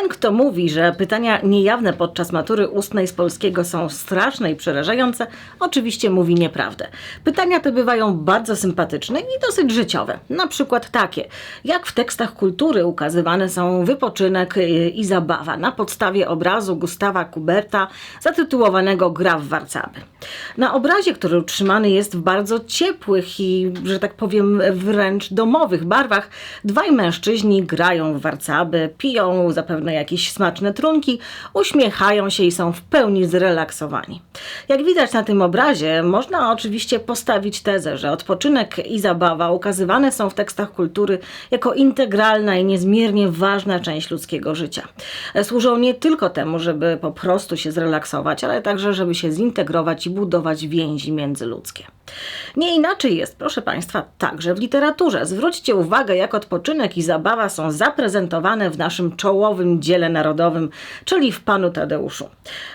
Ten, kto mówi, że pytania niejawne podczas matury ustnej z polskiego są straszne i przerażające, oczywiście mówi nieprawdę. Pytania te bywają bardzo sympatyczne i dosyć życiowe. Na przykład takie, jak w tekstach kultury ukazywane są wypoczynek y, i zabawa na podstawie obrazu Gustawa Kuberta zatytułowanego Gra w Warcaby. Na obrazie, który utrzymany jest w bardzo ciepłych i, że tak powiem, wręcz domowych barwach, dwaj mężczyźni grają w warcaby, piją zapewne jakieś smaczne trunki, uśmiechają się i są w pełni zrelaksowani. Jak widać na tym obrazie, można oczywiście postawić tezę, że odpoczynek i zabawa ukazywane są w tekstach kultury jako integralna i niezmiernie ważna część ludzkiego życia. Służą nie tylko temu, żeby po prostu się zrelaksować, ale także, żeby się zintegrować i budować więzi międzyludzkie. Nie inaczej jest, proszę Państwa, także w literaturze. Zwróćcie uwagę, jak odpoczynek i zabawa są zaprezentowane w naszym czołowym dziele narodowym, czyli w Panu Tadeuszu.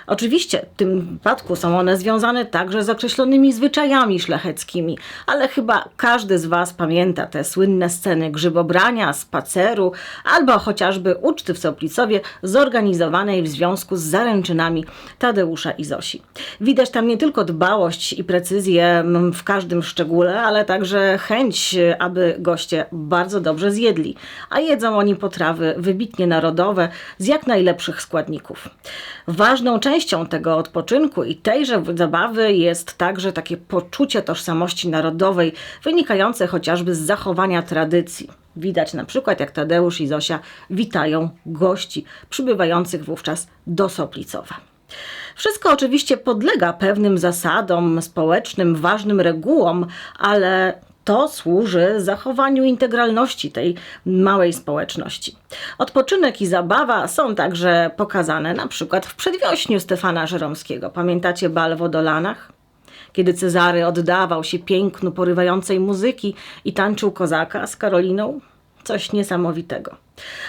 Oczywiście w tym wypadku są one związane także z określonymi zwyczajami szlacheckimi, ale chyba każdy z Was pamięta te słynne sceny grzybobrania, spaceru albo chociażby uczty w Soplicowie zorganizowanej w związku z zaręczynami Tadeusza i Zosi. Widać tam nie tylko dbałość i precyzję w każdym szczególe, ale także chęć, aby goście bardzo dobrze zjedli, a jedzą oni potrawy wybitnie narodowe z jak najlepszych składników. Ważną częścią tego odpoczynku i tejże zabawy jest także takie poczucie tożsamości narodowej, wynikające chociażby z zachowania tradycji. Widać na przykład, jak Tadeusz i Zosia witają gości przybywających wówczas do Soplicowa. Wszystko oczywiście podlega pewnym zasadom społecznym, ważnym regułom, ale to służy zachowaniu integralności tej małej społeczności. Odpoczynek i zabawa są także pokazane na przykład w przedwiośniu Stefana Żeromskiego. Pamiętacie bal w Odolanach? Kiedy Cezary oddawał się pięknu porywającej muzyki i tańczył kozaka z Karoliną? Coś niesamowitego.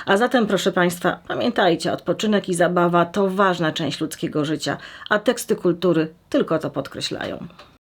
A zatem, proszę Państwa, pamiętajcie, odpoczynek i zabawa to ważna część ludzkiego życia, a teksty kultury tylko to podkreślają.